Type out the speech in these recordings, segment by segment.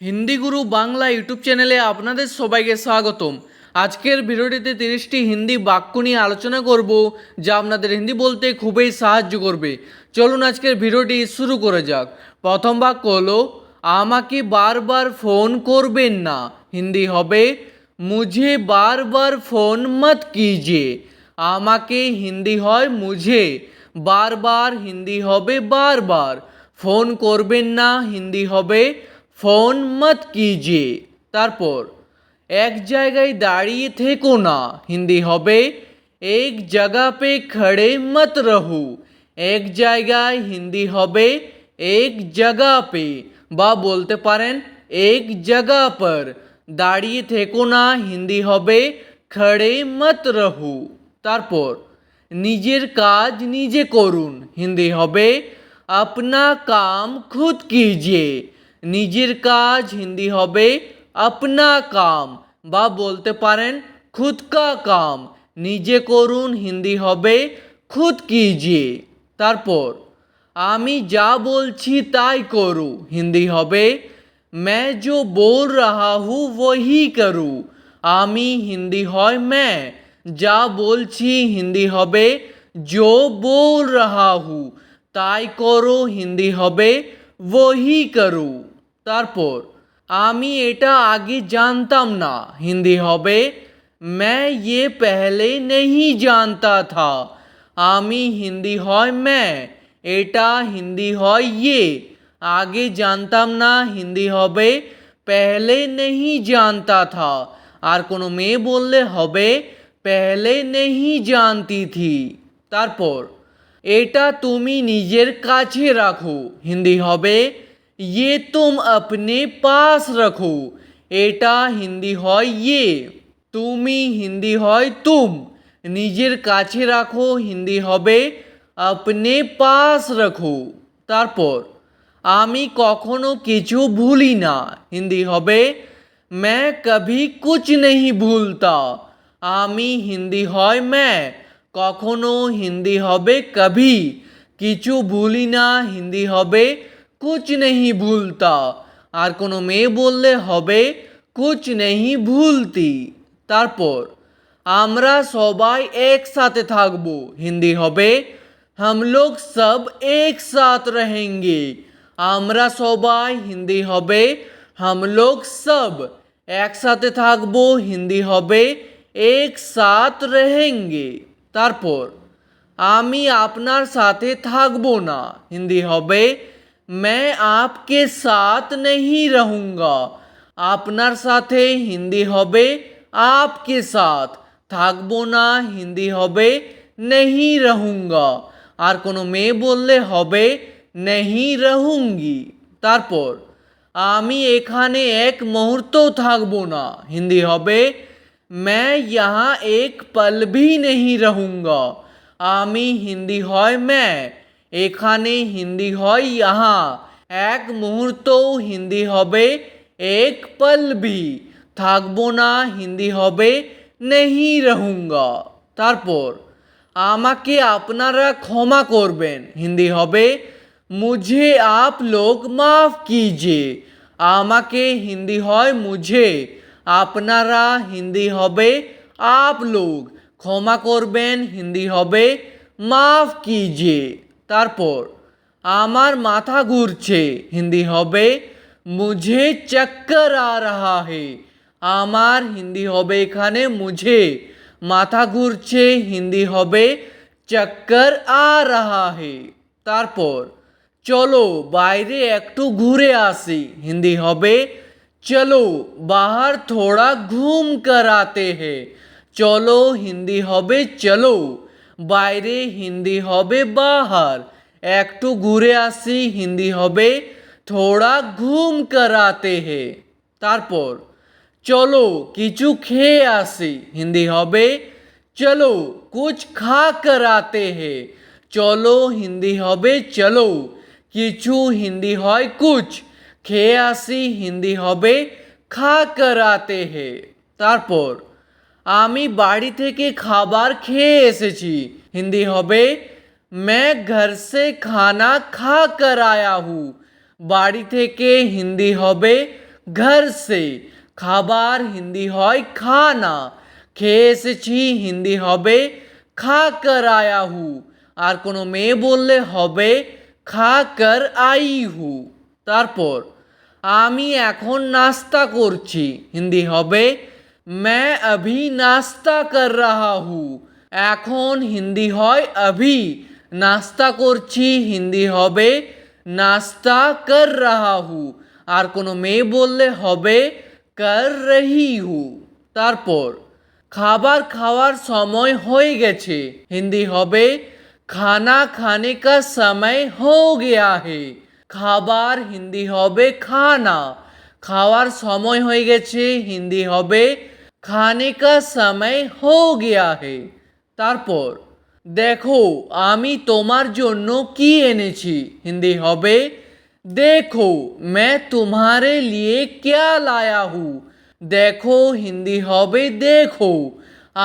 হিন্দি গুরু Bangla YouTube চ্যানেলে আপনাদের সবাইকে স্বাগতম। আজকের ভিডিওটিতে তিরিশটি হিন্দি বাক্য নিয়ে আলোচনা করব, যা আপনাদের হিন্দি বলতে খুবই সাহায্য করবে। চলুন আজকের ভিডিওটি শুরু করে যাক। প্রথম বাক্য হলো, আমাকে বারবার ফোন করবেন না। হিন্দি হবে, মুঝে বারবার ফোন মত কিজিয়ে। আমাকে হিন্দি হয়, মুঝে। বারবার হিন্দি হবে, বারবার। ফোন করবেন না, হিন্দি হবে ফোন মত কিজিয়ে তারপর এক জায়গায় দাঁড়িয়ে থেকো না হিন্দি হবে এক জায়গা পে খড়ে মত রহু এক জায়গায় হিন্দি হবে এক জায়গা পে বা বলতে পারেন এক জায়গা পর দাঁড়িয়ে থেকো না হিন্দি হবে খড়ে মত রহু তারপর নিজের কাজ নিজে করুন হিন্দি হবে আপনা কাম খুদ কিজিয়ে নিজের কাজ হিন্দি হবে আপনা কাম বা বলতে পারেন খুদ কা কাম নিজে করুন হিন্দি হবে খুদ কিজিয়ে তারপর আমি যা বলছি তাই করু হিন্দি হবে मैं जो बोल रहा हूँ वही करूँ আমি হিন্দি হয় मैं যা বলছি হিন্দি হবে जो बोल रहा हूँ তাই করো হিন্দি হবে वही করু তারপর আমি এটা আগে জানতাম না হিন্দি হবে मैं ये पहले नहीं जानता था আমি হিন্দি হয় मैं এটা হিন্দি হয় ये আগে জানতাম না হিন্দি হবে পেহলে নেহি জানতা থা আর কোনো মেয়ে বললে হবে পেহলে নেহি জানতি থি তারপর এটা তুমি নিজের কাছে রাখো হিন্দি হবে ইয়ে তুম আপনে পাস রাখো এটা হিন্দি হয় ইয়ে তুমি হিন্দি হয় তুম নিজের কাছে রাখো হিন্দি হবে আপনে পাস রাখো তারপর আমি কখনো কিছু ভুলি না হিন্দি হবে मैं कभी कुछ नहीं भूलता আমি হিন্দি হয় मैं কখনো হিন্দি হবে কভি কিছু ভুলি না হিন্দি হবে কুচ নেহি ভুলতা আর কোনো মেয়ে বললে হবে কুচ নেহি ভুলতি তারপর আমরা সবাই একসাথে থাকবো হিন্দি হবে हम लोग सब एक साथ रहेंगे আমরা সবাই হিন্দি হবে हम लोग सब একসাথে থাকবো হিন্দি হবে এক সাথ रहेंगे তারপর আমি আপনার সাথে থাকবো না হিন্দি হবে मैं आपके साथ नहीं रहूँगा আপনার সাথে হিন্দি হবে आपके साथ থাকবো না হিন্দি হবে नहीं रहूँगा আর কোনো মেয়ে বললে হবে नहीं रहूँगी তারপর আমি এখানে এক মুহূর্তও থাকবো না হিন্দি হবে मैं यहाँ एक पल भी नहीं रहूँगा আমি হিন্দি হয় मैं এখানে হিন্দি হয় यहाँ এক মুহূর্তও হিন্দি হবে এক পল ভি থাকবো না হিন্দি হবে নেহি রহুঙ্গা তারপর আমাকে আপনারা ক্ষমা করবেন হিন্দি হবে মুঝে আপ লোক মাফ কিজিয়ে আমাকে হিন্দি হয় মুঝে আপনারা হিন্দি হবে, আপ লোক ক্ষমা করবেন, হিন্দি হবে। মাফ কিজিয়ে। তারপর, আমার মাথা ঘুরছে, হিন্দি হবে। মুঝে চক্কর আ রাহা হে। আমার হিন্দি হবে এখানে, মুঝে মাথা ঘুরছে, হিন্দি হবে। চক্কর আ রাহা হে। তারপর, চলো বাইরে একটু ঘুরে আসি, হিন্দি হবে। চলো বাহার থোড়া ঘুম কর আতে হে চলো হিন্দি হবে চলো বাইরে হিন্দি হবে বাহার একটু ঘুরে আসি হিন্দি হবে থোড়া ঘুম করাতে হে তারপর চলো কিছু খেয়ে আসি হিন্দি হবে চলো কুছ খা করাতে হে চলো হিন্দি হবে চলো কিছু হিন্দি হয় কুছ খেয়ে আসি হিন্দি হবে খা করাতে হে তারপর আমি বাড়ি থেকে খাবার খেয়ে এসেছি হিন্দি হবে मैं घर से खाना खा कर आया हूँ বাড়ি থেকে হিন্দি হবে ঘর সে খাবার হিন্দি হয় খানা খেয়ে এসেছি হিন্দি হবে খা কর আয়া হু আর কোনো মেয়ে বললে হবে খা কর আই হু তারপর আমি এখন নাস্তা করছি হিন্দি হবে मैं अभी नाश्ता कर रहा हूँ এখন হিন্দি হয় अभी নাস্তা করছি হিন্দি হবে নাস্তা কর রাহা হু আর কোনো মেয়ে বললে হবে কর রহি হু তারপর খাবার খাওয়ার সময় হয়ে গেছে হিন্দি হবে খানা খানে কা সময় হো গয়া হে খাবার হিন্দি হবে খানা খাওয়ার সময় হয়ে গেছে হিন্দি হবে খানে কা সময় হো গয়া হে তারপর দেখো আমি তোমার জন্য কি এনেছি হিন্দি হবে দেখো मैं तुम्हारे लिए क्या लाया हूँ দেখো হিন্দি হবে দেখো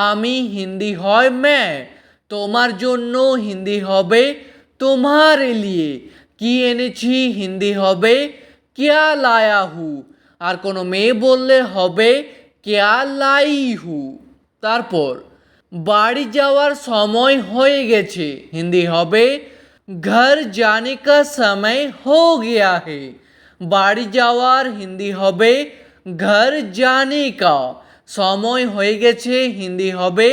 আমি হিন্দি হয় मैं তোমার জন্য হিন্দি হবে তোমারে লিয়ে কি এনেছি? হিন্দি হবে, ক্যা লায়া হু আর কোনো মেয়ে বললে হবে, কেয়া লাই হু তারপর, বাড়ি যাওয়ার সময় হয়ে গেছে। হিন্দি হবে, ঘর জানে কা সময় হো গয়া হে। বাড়ি যাওয়ার হিন্দি হবে, ঘর জানে কা সময় হয়ে গেছে। হিন্দি হবে,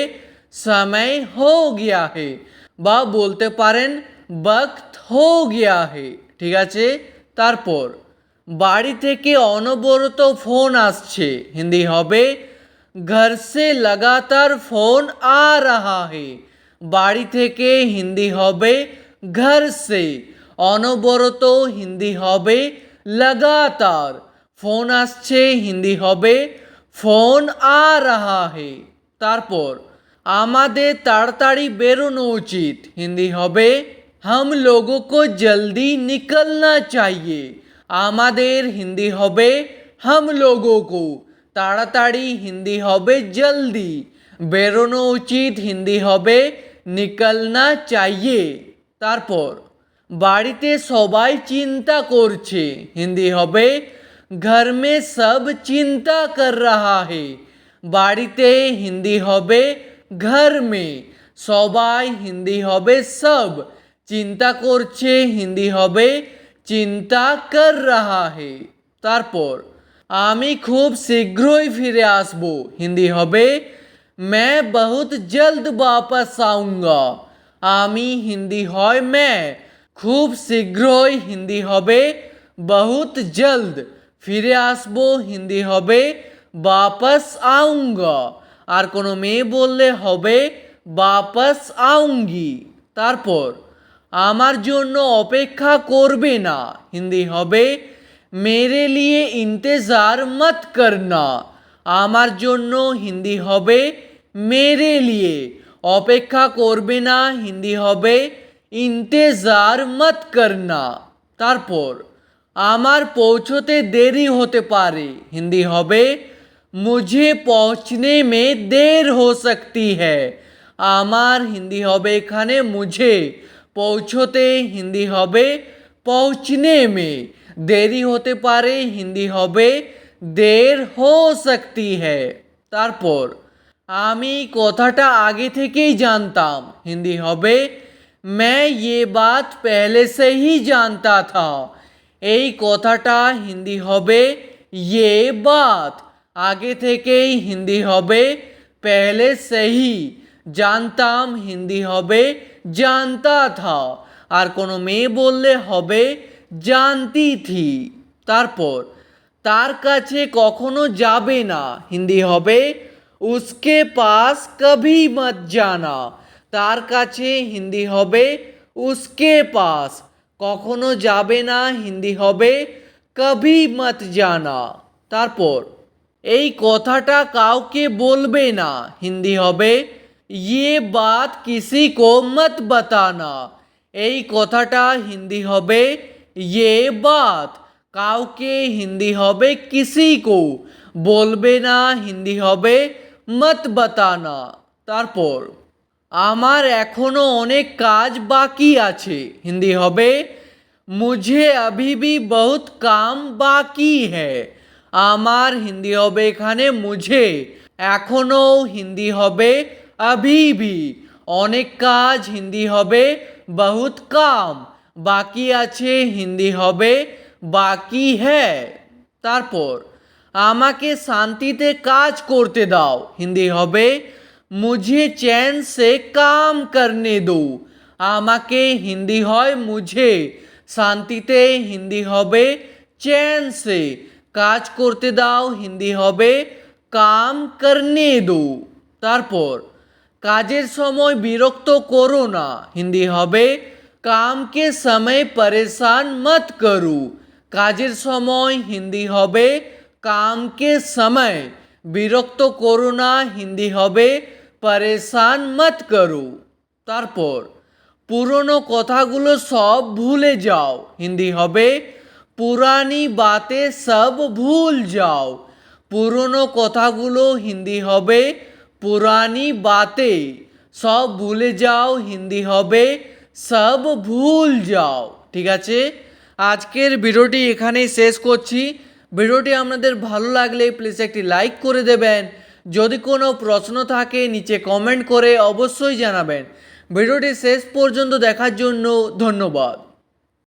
সময় হো গয়া হে। বা বলতে পারেন বক্ত হো গিয়া হে, ঠিক আছে? তারপর, বাড়ি থেকে অনবরত ফোন আসছে। হিন্দি হবে, ঘর সে লাগাতার ফোন আ রাহা হে। বাড়ি থেকে হিন্দি হবে, ঘর সে। অনবরত হিন্দি হবে, লাগাতার। ফোন আসছে, হিন্দি হবে, ফোন আ রাহা হে। তারপর, আমাদের তাড়াতাড়ি বেরোনো উচিত। হিন্দি হবে हम लोगों को जल्दी निकलना चाहिए আমাদের হিন্দি হবে हम लोगों को তাড়াতাড়ি হিন্দি হবে জলদি বেরোনো উচিত হিন্দি হবে নিকলনা চাইয়ে তারপর বাড়িতে সবাই চিন্তা করছে হিন্দি হবে ঘর মে সব চিন্তা কর রাহা হে বাড়িতে হিন্দি হবে ঘর মে সবাই হিন্দি হবে সব চিন্তা করছে হিন্দি হবে চিন্তা কর রাহা হে তারপর আমি খুব শীঘ্রই ফিরে আসব হিন্দি হবে मैं बहुत जल्द वापस आऊँगा আমি হিন্দি হয় मैं খুব শীঘ্রই হিন্দি হবে বহুত জলদ ফিরে আসবো হিন্দি হবে বাপস আউঙ্গা আর কোনো মেয়ে বললে হবে বাপস আউঙ্গি তারপর আমার জন্য অপেক্ষা করবে না। হিন্দি হবে, মেরে লিয়ে ইন্তেজার মত করনা। আমার জন্য হিন্দি হবে, মেরে লিয়ে। অপেক্ষা করবে না, হিন্দি হবে, ইন্তেজার মত করনা। তারপর, আমার পৌঁছতে দেরি হতে পারে। হিন্দি হবে, মুঝে পৌঁছনে মে দের হো সকতি হ্যায়। আমার হিন্দি হবে এখানে, মুঝে। পৌঁছতে হিন্দি হবে পৌঁছনে মে দেরি হতে পারে হিন্দি হবে দের হো সকতি হ্যায় তারপর আমি কথাটা আগে থেকেই জানতাম হিন্দি হবে मैं ये बात पहले से ही जानता था এই কথাটা হিন্দি হবে ये बात আগে থেকেই হিন্দি হবে पहले से ही জানতাম হিন্দি হবে জানতা থা আর কোনো মেয়ে বললে হবে, জানতি থি। তারপর, তার কাছে কখনো যাবে না। হিন্দি হবে, উসকে পাস কভি মত জানা। তার কাছে হিন্দি হবে, উসকে পাস। কখনো যাবে না, হিন্দি হবে, কভি মত জানা। তারপর, এই কথাটা কাউকে বলবে না। হিন্দি হবে ইয়ে বাত কিসি কো মত বাতানা এই কথাটা হিন্দি হবে ইয়ে বাত কাউকে হিন্দি হবে কিসি কো বলবে না হিন্দি হবে মত বাতানা তারপর আমার এখনো অনেক কাজ বাকি আছে হিন্দি হবে মুঝে अभी भी बहुत काम बाकी है আমার হিন্দি হবে এখানে মুঝে এখনও হিন্দি হবে अभी भी অনেক কাজ হিন্দি হবে বহুত কাম বাকি আছে হিন্দি হবে বাকি হ্যাঁ তারপর আমাকে শান্তিতে কাজ করতে দাও হিন্দি হবে মুঝে চ্যান সে কাম করনে দো আমাকে হিন্দি হয় মুঝে শান্তিতে হিন্দি হবে চ্যান সে কাজ করতে দাও হিন্দি হবে কাম করনে দো তারপর কাজের সময় বিরক্ত করো না। হিন্দি হবে, কামকে সময় পরেশান মত করু। কাজের সময় হিন্দি হবে, কামকে সময় বিরক্ত করো না। হিন্দি হবে, পরেশান মত করু। তারপর, পুরনো কথাগুলো সব ভুলে যাও। হিন্দি হবে, পুরানি বাতে সব ভুল যাও। পুরনো কথাগুলো হিন্দি হবে পুরানি বাতে, সব ভুলে যাও, হিন্দি হবে, সব ভুল যাও। ঠিক আছে? আজকের ভিডিওটি এখানেই শেষ করছি। ভিডিওটি আপনাদের ভালো লাগলে প্লিজ একটি লাইক করে দেবেন। যদি কোনো প্রশ্ন থাকে, নিচে কমেন্ট করে অবশ্যই জানাবেন। ভিডিওটি শেষ পর্যন্ত দেখার জন্য ধন্যবাদ।